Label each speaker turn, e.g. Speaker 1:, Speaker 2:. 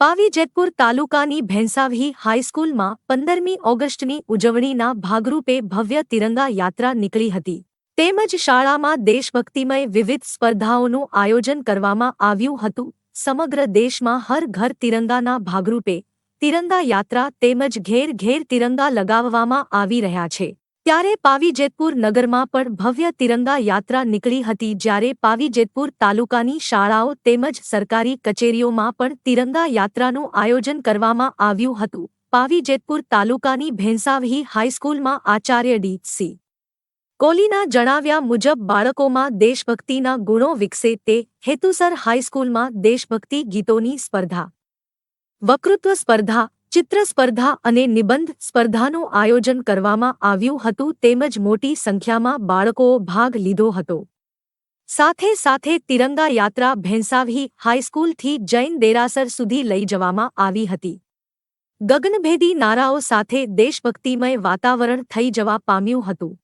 Speaker 1: પાવી જેતપુર તાલુકાની ભેંસાવહી હાઈસ્કૂલમાં પંદરમી ઓગસ્ટની ઉજવણીના ભાગરૂપે ભવ્ય તિરંગા યાત્રા નીકળી હતી. તેમજ શાળામાં દેશભક્તિમય વિવિધ સ્પર્ધાઓનું આયોજન કરવામાં આવ્યું હતું. સમગ્ર દેશમાં હર ઘર તિરંગાના ભાગરૂપે તિરંગા યાત્રા તેમજ ઘેર ઘેર તિરંગા લગાવવામાં આવી રહ્યા છે. ત્યારે પાવીજેતપુર નગરમાં પણ ભવ્ય તિરંગા યાત્રા નીકળી હતી જ્યારે પાવીજેતપુર તાલુકાની શાળાઓ તેમજ સરકારી કચેરીઓમાં પણ તિરંગા યાત્રાનું આયોજન કરવામાં આવ્યું હતું. પાવીજેતપુર તાલુકાની ભેંસાવહી હાઈસ્કૂલમાં આચાર્ય ડી. સી. કોલીના જણાવ્યા મુજબ બાળકોમાં દેશભક્તિના ગુણો વિકસે તે હેતુસર હાઈસ્કૂલમાં દેશભક્તિ ગીતોની સ્પર્ધા, વક્તૃત્વ સ્પર્ધા ચિત્ર સ્પર્ધા અને નિબંધ સ્પર્ધાનું આયોજન કરવામાં આવ્યું હતું તેમજ મોટી સંખ્યામાં બાળકોએ ભાગ લીધો હતો. સાથે સાથે તિરંગા યાત્રા ભેંસાવી હાઈસ્કૂલથી જૈન દેરાસર સુધી લઈ જવામાં આવી હતી. ગગનભેદી નારાઓ સાથે દેશભક્તિમય વાતાવરણ થઈ જવા પામ્યું હતું.